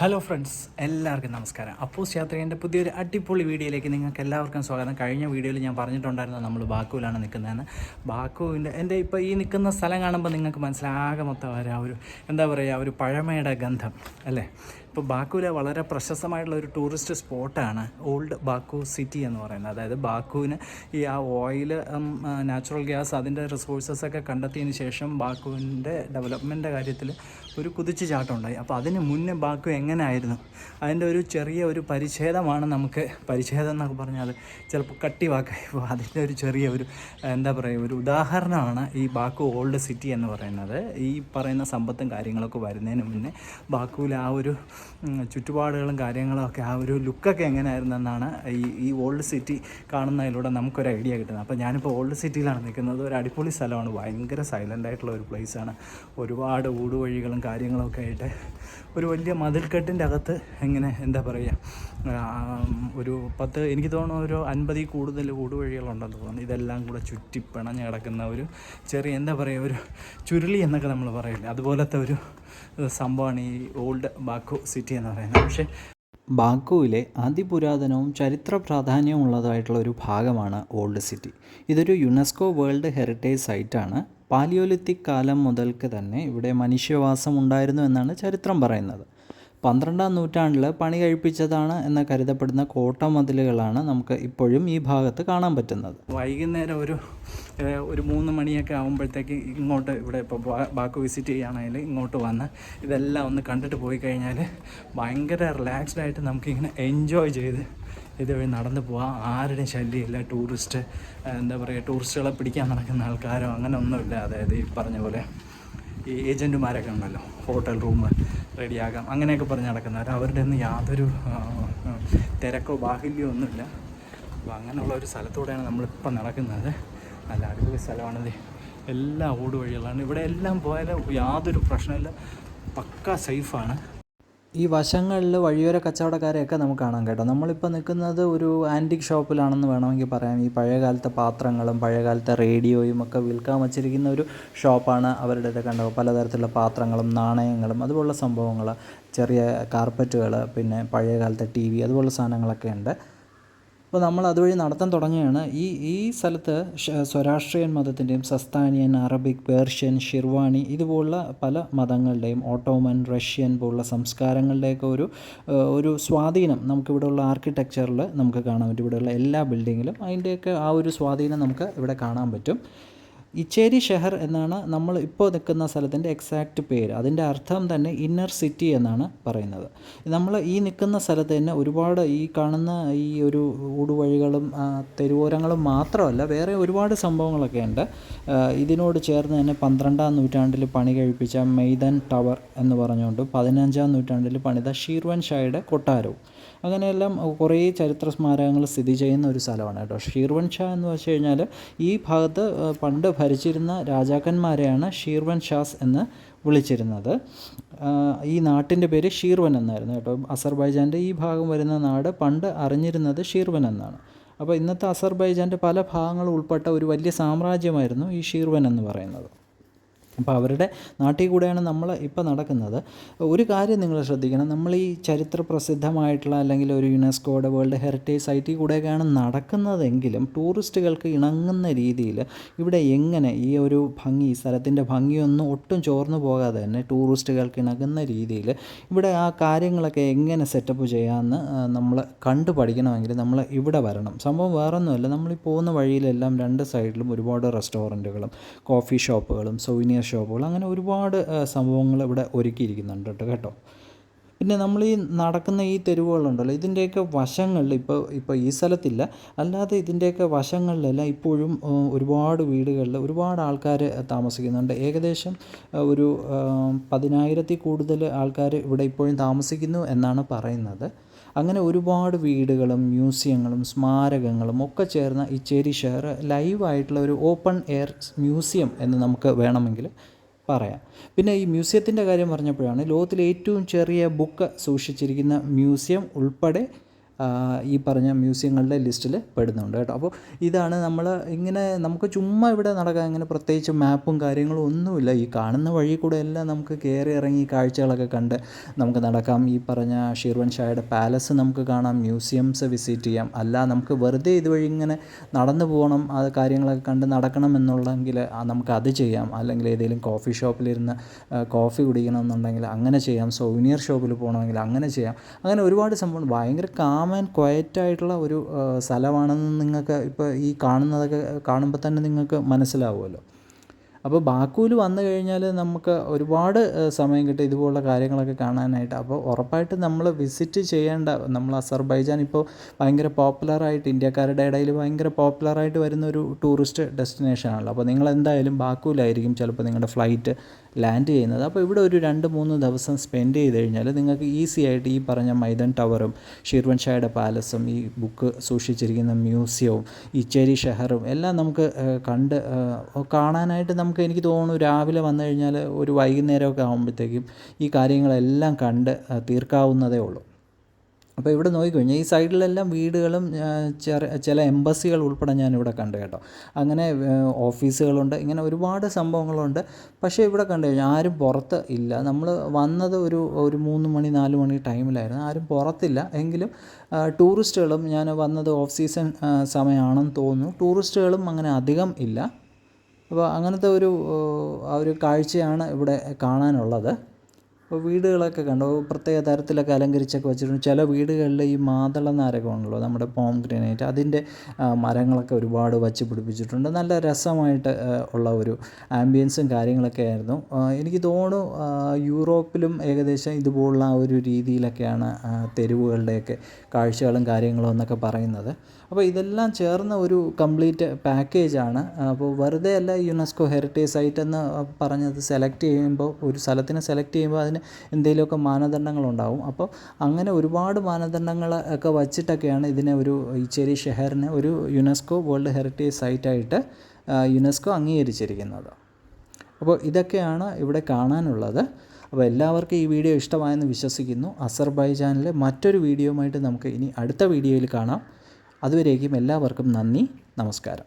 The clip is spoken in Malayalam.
ഹലോ ഫ്രണ്ട്സ് എല്ലാവർക്കും നമസ്കാരം. അപ്പോസ് യാത്രേന്റെ പുതിയൊരു അടിപൊളി വീഡിയോയിലേക്ക് നിങ്ങൾക്ക് എല്ലാവർക്കും സ്വാഗതം. കഴിഞ്ഞ വീഡിയോയിൽ ഞാൻ പറഞ്ഞിട്ടുണ്ടായിരുന്നു നമ്മൾ ബാക്കുവിലാണ് നിൽക്കുന്നതെന്ന്. ബാക്കുവിന്റെ എന്റെ ഇപ്പോൾ ഈ നിൽക്കുന്ന സ്ഥലം കാണുമ്പോൾ നിങ്ങൾക്ക് മനസ്സിലാകെ മൊത്തം ഒരു ഒരു എന്താ പറയുക ഒരു പഴമയുടെ ഗന്ധം അല്ലേ? ഇപ്പോൾ ബാക്കുവിലെ വളരെ പ്രശസ്തമായിട്ടുള്ള ഒരു ടൂറിസ്റ്റ് സ്പോട്ടാണ് ഓൾഡ് ബാക്കു സിറ്റി എന്ന് പറയുന്നത്. അതായത് ബാക്കുവിന് ഈ ആ ഓയിൽ നാച്ചുറൽ ഗ്യാസ് അതിന്റെ റിസോഴ്സസ് ഒക്കെ കണ്ടെത്തിയതിന് ശേഷം ബാക്കുവിന്റെ ഡെവലപ്മെന്റിന്റെ കാര്യത്തിൽ ഒരു കുതിച്ചു ചാട്ടം ഉണ്ടായി അപ്പോൾ അതിന് മുന്നേ ബാക്കു എങ്ങനെ ആയിരുന്നു അതിന്റെ ഒരു ചെറിയ ഒരു പരിച്ഛേദമാണ് നമുക്ക് പരിച്ഛേദം എന്നൊക്കെ പറഞ്ഞാൽ ചിലപ്പോൾ കട്ടി വാക്കായി അതിന്റെ ഒരു ചെറിയ ഒരു എന്താ പറയുക ഒരു ഉദാഹരണമാണ് ഈ ബാക്കു ഓൾഡ് സിറ്റി എന്ന് പറയുന്നത്. ഈ പറയുന്ന സമ്പത്തും കാര്യങ്ങളൊക്കെ വരുന്നതിന് മുന്നേ ബാക്കുവിൽ ആ ഒരു ചുറ്റുപാടുകളും കാര്യങ്ങളും ഒക്കെ ആ ഒരു ലുക്കൊക്കെ എങ്ങനെയായിരുന്നെന്നാണ് ഈ ഈ ഓൾഡ് സിറ്റി കാണുന്നതിലൂടെ നമുക്കൊരു ഐഡിയ കിട്ടുന്നത്. അപ്പോൾ ഞാനിപ്പോൾ ഓൾഡ് സിറ്റിയിലാണ് നിൽക്കുന്നത്. ഒരു അടിപൊളി സ്ഥലമാണ്. ഭയങ്കര സൈലന്റ് ആയിട്ടുള്ള ഒരു പ്ലേസാണ് ഒരുപാട് ഊടുവഴികളും കാര്യങ്ങളൊക്കെ ആയിട്ട് ഒരു വലിയ മതിൽക്കെട്ടിന്റെ അകത്ത് എങ്ങനെ എന്താ പറയുക ഒരു പത്ത് എനിക്ക് തോന്നുന്നു ഒരു അൻപതിൽ കൂടുതൽ ഊടുവഴികളുണ്ടെന്ന് തോന്നുന്നു. ഇതെല്ലാം കൂടെ ചുറ്റി പിണഞ്ഞ് കിടക്കുന്ന ഒരു ചെറിയ എന്താ പറയുക ഒരു ചുരുളി എന്നൊക്കെ നമ്മൾ പറയില്ലേ? അതുപോലത്തെ ഒരു സംഭവമാണ് ഈ ഓൾഡ് ബാക്കു സിറ്റി എന്ന് പറയുന്നത്. പക്ഷേ ബാക്കുവിലെ അതിപുരാതനവും ചരിത്ര പ്രാധാന്യമുള്ളതായിട്ടുള്ള ഒരു ഭാഗമാണ് ഓൾഡ് സിറ്റി ഇതൊരു യുനെസ്കോ വേൾഡ് ഹെറിറ്റേജ് സൈറ്റാണ് പാലിയോലിത്തിക് കാലം മുതൽക്ക് തന്നെ ഇവിടെ മനുഷ്യവാസം ഉണ്ടായിരുന്നു എന്നാണ് ചരിത്രം പറയുന്നത്. പന്ത്രണ്ടാം നൂറ്റാണ്ടിൽ പണി കഴിപ്പിച്ചതാണ് എന്ന് കരുതപ്പെടുന്ന കോട്ട കോട്ടമതിലുകളാണ് നമുക്ക് ഇപ്പോഴും ഈ ഭാഗത്ത് കാണാൻ പറ്റുന്നത്. വൈകുന്നേരം ഒരു ഒരു മൂന്ന് മണിയൊക്കെ ആകുമ്പോഴത്തേക്ക് ഇങ്ങോട്ട് ഇവിടെ ഇപ്പോൾ ബാക്ക് വിസിറ്റ് ചെയ്യുകയാണെങ്കിൽ ഇങ്ങോട്ട് വന്ന് ഇതെല്ലാം ഒന്ന് കണ്ടിട്ട് പോയി കഴിഞ്ഞാൽ ഭയങ്കര റിലാക്സ്ഡ് ആയിട്ട് നമുക്കിങ്ങനെ എൻജോയ് ചെയ്ത് ഇതുവഴി നടന്നു പോവാം. ആരുടെയും ശല്യമില്ല. ടൂറിസ്റ്റ് എന്താ പറയുക ടൂറിസ്റ്റുകളെ പിടിക്കാൻ നടക്കുന്ന ആൾക്കാരോ അങ്ങനെ ഒന്നുമില്ല അതായത് ഈ പറഞ്ഞ പോലെ ഈ ഏജന്റുമാരൊക്കെ ഉണ്ടല്ലോ. ഹോട്ടൽ റൂം റെഡിയാകാം. അങ്ങനെയൊക്കെ പറഞ്ഞ് നടക്കുന്നവർ അവരുടെ ഒന്നും യാതൊരു തിരക്കോ ബാഹുല്യമോ ഒന്നുമില്ല. അപ്പോൾ അങ്ങനെയുള്ള ഒരു സ്ഥലത്തൂടെയാണ് നമ്മളിപ്പോൾ നടക്കുന്നത്. നല്ല അടിപൊളി സ്ഥലമാണിത് എല്ലാ ഓടുവഴികളാണ് ഇവിടെ എല്ലാം പോയാലും യാതൊരു പ്രശ്നമില്ല പക്ക സേഫാണ്. ഈ വശങ്ങളിൽ വഴിയോര കച്ചവടക്കാരെയൊക്കെ നമുക്ക് കാണാം കേട്ടോ. നമ്മളിപ്പോൾ നിൽക്കുന്നത് ഒരു ആന്റിക് ഷോപ്പിലാണെന്ന് വേണമെങ്കിൽ പറയാം. ഈ പഴയകാലത്തെ പാത്രങ്ങളും പഴയകാലത്തെ റേഡിയോയും ഒക്കെ വിൽക്കാൻ വച്ചിരിക്കുന്ന ഒരു ഷോപ്പാണ് അവരുടെ കണ്ടത് കണ്ടോ? പലതരത്തിലുള്ള പാത്രങ്ങളും നാണയങ്ങളും അതുപോലുള്ള സംഭവങ്ങൾ ചെറിയ കാർപ്പറ്റുകൾ പിന്നെ പഴയകാലത്തെ ടി വി അതുപോലുള്ള സാധനങ്ങളൊക്കെ ഉണ്ട്. അപ്പോൾ നമ്മൾ അതുവഴി നടത്താൻ തുടങ്ങുകയാണ്. ഈ ഈ സ്ഥലത്ത് സ്വരാഷ്ട്രീയൻ മതത്തിന്റെയും സസ്താനിയൻ അറബിക് പേർഷ്യൻ ഷിർവാണി ഇതുപോലുള്ള പല മതങ്ങളുടെയും ഓട്ടോമൻ റഷ്യൻ പോലുള്ള സംസ്കാരങ്ങളുടെയൊക്കെ ഒരു ഒരു സ്വാധീനം നമുക്കിവിടെയുള്ള ആർക്കിടെക്ചറിൽ നമുക്ക് കാണാൻ പറ്റും. ഇവിടെയുള്ള എല്ലാ ബിൽഡിങ്ങിലും അതിന്റെയൊക്കെ ആ ഒരു സ്വാധീനം നമുക്ക് ഇവിടെ കാണാൻ പറ്റും. ഇച്ചേരി ഷെഹർ എന്നാണ് നമ്മൾ ഇപ്പോൾ നിൽക്കുന്ന സ്ഥലത്തിന്റെ എക്സാക്റ്റ് പേര്. അതിന്റെ അർത്ഥം തന്നെ ഇന്നർ സിറ്റി എന്നാണ് പറയുന്നത്. നമ്മൾ ഈ നിൽക്കുന്ന സ്ഥലത്ത് തന്നെ ഒരുപാട് ഈ കാണുന്ന ഈ ഒരു ഊടുവഴികളും തെരുവോരങ്ങളും മാത്രമല്ല വേറെ ഒരുപാട് സംഭവങ്ങളൊക്കെ ഉണ്ട്. ഇതിനോട് ചേർന്ന് തന്നെ പന്ത്രണ്ടാം നൂറ്റാണ്ടിൽ പണി കഴിപ്പിച്ച മെയ്തൻ ടവർ എന്ന് പറഞ്ഞുകൊണ്ട് പതിനഞ്ചാം നൂറ്റാണ്ടിൽ പണിത ഷീർവൻ ഷായുടെ കൊട്ടാരവും. അങ്ങനെയെല്ലാം കുറേ ചരിത്ര സ്മാരകങ്ങൾ സ്ഥിതി ചെയ്യുന്ന ഒരു സ്ഥലമാണ് കേട്ടോ. ഷീർവൻ ഷാ എന്ന് വെച്ച് കഴിഞ്ഞാൽ ഈ ഭാഗത്ത് പണ്ട് ഭരിച്ചിരുന്ന രാജാക്കന്മാരെയാണ് ഷീർവൻ ഷാസ് എന്ന് വിളിച്ചിരുന്നത്. ഈ നാട്ടിന്റെ പേര് ഷീർവൻ എന്നായിരുന്നു കേട്ടോ. അസർബൈജാന്റെ ഈ ഭാഗം വരുന്ന നാട് പണ്ട് അറിഞ്ഞിരുന്നത് ഷീർവൻ എന്നാണ്. അപ്പോൾ ഇന്നത്തെ അസർബൈജാന്റെ പല ഭാഗങ്ങളും ഉൾപ്പെട്ട ഒരു വലിയ സാമ്രാജ്യമായിരുന്നു ഈ ഷീർവൻ എന്ന് പറയുന്നത്. അപ്പോൾ അവരുടെ നാട്ടിൽ കൂടെയാണ് നമ്മൾ ഇപ്പോൾ നടക്കുന്നത്. ഒരു കാര്യം നിങ്ങൾ ശ്രദ്ധിക്കണം. നമ്മൾ ഈ ചരിത്ര പ്രസിദ്ധമായിട്ടുള്ള അല്ലെങ്കിൽ ഒരു യുനെസ്കോയുടെ വേൾഡ് ഹെറിറ്റേജ് സൈറ്റിൽ കൂടെയൊക്കെയാണ് നടക്കുന്നതെങ്കിലും ടൂറിസ്റ്റുകൾക്ക് ഇണങ്ങുന്ന രീതിയിൽ ഇവിടെ എങ്ങനെ ഈ ഒരു ഭംഗി സ്ഥലത്തിന്റെ ഭംഗിയൊന്നും ഒട്ടും ചോർന്നു പോകാതെ തന്നെ ടൂറിസ്റ്റുകൾക്ക് ഇണങ്ങുന്ന രീതിയിൽ ഇവിടെ ആ കാര്യങ്ങളൊക്കെ എങ്ങനെ സെറ്റപ്പ് ചെയ്യാമെന്ന് നമ്മൾ കണ്ടു പഠിക്കണമെങ്കിൽ നമ്മൾ ഇവിടെ വരണം. സംഭവം വേറൊന്നുമല്ല. നമ്മൾ ഈ പോകുന്ന വഴിയിലെല്ലാം രണ്ട് സൈഡിലും ഒരുപാട് റെസ്റ്റോറന്റുകളും കോഫി ഷോപ്പുകളും സൊവിനിയർ ഷോപ്പുകളും അങ്ങനെ ഒരുപാട് സംഭവങ്ങൾ ഇവിടെ ഒരുക്കിയിരിക്കുന്നുണ്ട് കേട്ടോ കേട്ടോ. പിന്നെ നമ്മൾ ഈ നടക്കുന്ന ഈ തെരുവുകളുണ്ടല്ലോ ഇതിന്റെയൊക്കെ വശങ്ങളിൽ ഇപ്പോൾ ഇപ്പോൾ ഈ സ്ഥലത്തില്ല. അല്ലാതെ ഇതിന്റെയൊക്കെ വശങ്ങളിലെല്ലാം ഇപ്പോഴും ഒരുപാട് വീടുകളിൽ ഒരുപാട് ആൾക്കാർ താമസിക്കുന്നുണ്ട്. ഏകദേശം ഒരു പതിനായിരത്തിൽ കൂടുതൽ ആൾക്കാർ ഇവിടെ ഇപ്പോഴും താമസിക്കുന്നു എന്നാണ് പറയുന്നത്. അങ്ങനെ ഒരുപാട് വീടുകളും മ്യൂസിയങ്ങളും സ്മാരകങ്ങളും ഒക്കെ ചേർന്ന ഈ ഇച്ചേരി ഷെയർ ലൈവായിട്ടുള്ള ഒരു ഓപ്പൺ എയർ മ്യൂസിയം എന്ന് നമുക്ക് വേണമെങ്കിൽ പറയാം. പിന്നെ ഈ മ്യൂസിയത്തിന്റെ കാര്യം പറഞ്ഞപ്പോഴാണ് ലോകത്തിലെ ഏറ്റവും ചെറിയ ബുക്ക് സൂക്ഷിച്ചിരിക്കുന്ന മ്യൂസിയം ഉൾപ്പെടെ ഈ പറഞ്ഞ മ്യൂസിയങ്ങളുടെ ലിസ്റ്റിൽ പെടുന്നുണ്ട് കേട്ടോ. അപ്പോൾ ഇതാണ് നമ്മൾ ഇങ്ങനെ നമുക്ക് ചുമ്മാ ഇവിടെ നടക്കാൻ ഇങ്ങനെ പ്രത്യേകിച്ച് മാപ്പും കാര്യങ്ങളും ഒന്നുമില്ല. ഈ കാണുന്ന വഴി കൂടെ എല്ലാം നമുക്ക് കയറി ഇറങ്ങി കാഴ്ചകളൊക്കെ കണ്ട് നമുക്ക് നടക്കാം. ഈ പറഞ്ഞ ഷീർവൻ ഷായുടെ പാലസ് നമുക്ക് കാണാം മ്യൂസിയംസ് വിസിറ്റ് ചെയ്യാം. അല്ല നമുക്ക് വെറുതെ ഇതുവഴി ഇങ്ങനെ നടന്നു പോകണം ആ കാര്യങ്ങളൊക്കെ കണ്ട് നടക്കണം എന്നുള്ളെങ്കിൽ നമുക്ക് അത് ചെയ്യാം. അല്ലെങ്കിൽ ഏതെങ്കിലും കോഫി ഷോപ്പിലിരുന്ന് കോഫി കുടിക്കണം എന്നുണ്ടെങ്കിൽ അങ്ങനെ ചെയ്യാം. സോവിനിയർ ഷോപ്പിൽ പോകണമെങ്കിൽ അങ്ങനെ ചെയ്യാം. അങ്ങനെ ഒരുപാട് സംഭവം ഭയങ്കര കാം ആൻഡ് ക്വയറ്റ് ആയിട്ടുള്ള ഒരു സ്ഥലമാണെന്ന് നിങ്ങൾക്ക് ഇപ്പോൾ ഈ കാണുന്നതൊക്കെ കാണുമ്പോൾ തന്നെ നിങ്ങൾക്ക് മനസ്സിലാവുമല്ലോ. അപ്പോൾ ബാക്കുവിൽ വന്നു കഴിഞ്ഞാൽ നമുക്ക് ഒരുപാട് സമയം കിട്ടും ഇതുപോലുള്ള കാര്യങ്ങളൊക്കെ കാണാനായിട്ട്. അപ്പോൾ ഉറപ്പായിട്ട് നമ്മൾ വിസിറ്റ് ചെയ്യേണ്ട നമ്മൾ അസർബൈജാൻ ഇപ്പോൾ ഭയങ്കര പോപ്പുലറായിട്ട് ഇന്ത്യക്കാരുടെ ഇടയിൽ ഭയങ്കര പോപ്പുലറായിട്ട് വരുന്ന ഒരു ടൂറിസ്റ്റ് ഡെസ്റ്റിനേഷനാണല്ലോ അപ്പോൾ നിങ്ങൾ എന്തായാലും ബാക്കുവിലായിരിക്കും ചിലപ്പോൾ നിങ്ങളുടെ ഫ്ലൈറ്റ് ലാൻഡ് ചെയ്യുന്നത്. അപ്പോൾ ഇവിടെ ഒരു രണ്ട് മൂന്ന് ദിവസം സ്പെൻഡ് ചെയ്ത് കഴിഞ്ഞാൽ നിങ്ങൾക്ക് ഈസി ആയിട്ട് ഈ പറഞ്ഞ മൈദൻ ടവറും ഷിർവൻ ഷായുടെ പാലസും ഈ ബുക്ക് സൂക്ഷിച്ചിരിക്കുന്ന മ്യൂസിയവും ഈ ചെരി ഷെഹറും എല്ലാം നമുക്ക് കണ്ട് കാണാനായിട്ട് നമുക്ക് എനിക്ക് തോന്നുന്നു രാവിലെ വന്നു കഴിഞ്ഞാൽ ഒരു വൈകുന്നേരമൊക്കെ ആകുമ്പോഴത്തേക്കും ഈ കാര്യങ്ങളെല്ലാം കണ്ട് തീർക്കാവുന്നതേ ഉള്ളൂ. അപ്പോൾ ഇവിടെ നോക്കിക്കഴിഞ്ഞാൽ ഈ സൈഡിലെല്ലാം വീടുകളും ചില എംബസികൾ ഉൾപ്പെടെ ഞാനിവിടെ കണ്ടു കേട്ടോ. അങ്ങനെ ഓഫീസുകളുണ്ട് ഇങ്ങനെ ഒരുപാട് സംഭവങ്ങളുണ്ട്. പക്ഷേ ഇവിടെ കണ്ടു കഴിഞ്ഞാൽ ആരും പുറത്ത് ഇല്ല. നമ്മൾ വന്നത് ഒരു ഒരു മൂന്ന് മണി നാല് മണി ടൈമിലായിരുന്നു. ആരും പുറത്തില്ല. എങ്കിലും ടൂറിസ്റ്റുകളും ഞാൻ വന്നത് ഓഫ് സീസൺ സമയമാണെന്ന് തോന്നുന്നു. ടൂറിസ്റ്റുകളും അങ്ങനെ അധികം ഇല്ല. അപ്പോൾ അങ്ങനത്തെ ഒരു ഒരു കാഴ്ചയാണ് ഇവിടെ കാണാനുള്ളത്. അപ്പോൾ വീടുകളൊക്കെ കണ്ടു? പ്രത്യേക തരത്തിലൊക്കെ അലങ്കരിച്ചൊക്കെ വെച്ചിട്ടുണ്ട്. ചില വീടുകളിൽ ഈ മാതള ഉണ്ടല്ലോ നമ്മുടെ പോം ഗ്രനൈറ്റ് അതിന്റെ മരങ്ങളൊക്കെ ഒരുപാട് വച്ച് പിടിപ്പിച്ചിട്ടുണ്ട്. നല്ല രസമായിട്ട് ഉള്ള ഒരു ആംബിയൻസും കാര്യങ്ങളൊക്കെ ആയിരുന്നു. എനിക്ക് തോന്നുന്നു യൂറോപ്പിലും ഏകദേശം ഇതുപോലുള്ള ആ ഒരു രീതിയിലൊക്കെയാണ് തെരുവുകളുടെയൊക്കെ കാഴ്ചകളും കാര്യങ്ങളും എന്നൊക്കെ പറയുന്നത്. അപ്പോൾ ഇതെല്ലാം ചേർന്ന ഒരു കംപ്ലീറ്റ് പാക്കേജാണ്. അപ്പോൾ വെറുതെ അല്ല യുനെസ്കോ ഹെറിറ്റേജ് സൈറ്റ് എന്ന് പറഞ്ഞത് സെലക്ട് ചെയ്യുമ്പോൾ ഒരു സ്ഥലത്തിനെ സെലക്ട് ചെയ്യുമ്പോൾ അതിന് എന്തെങ്കിലുമൊക്കെ മാനദണ്ഡങ്ങളുണ്ടാവും. അപ്പോൾ അങ്ങനെ ഒരുപാട് മാനദണ്ഡങ്ങൾ ഒക്കെ വച്ചിട്ടൊക്കെയാണ് ഇതിനെ ഒരു ഈ ചെരി ഷെഹറിനെ ഒരു യുനെസ്കോ വേൾഡ് ഹെറിറ്റേജ് സൈറ്റായിട്ട് യുനെസ്കോ അംഗീകരിച്ചിരിക്കുന്നത്. അപ്പോൾ ഇതൊക്കെയാണ് ഇവിടെ കാണാനുള്ളത്. അപ്പോൾ എല്ലാവർക്കും ഈ വീഡിയോ ഇഷ്ടമായെന്ന് വിശ്വസിക്കുന്നു. അസർബൈജാനിലെ മറ്റൊരു വീഡിയോയുമായിട്ട് നമുക്ക് ഇനി അടുത്ത വീഡിയോയിൽ കാണാം. അതുവരേക്കും എല്ലാവർക്കും നന്ദി നമസ്കാരം.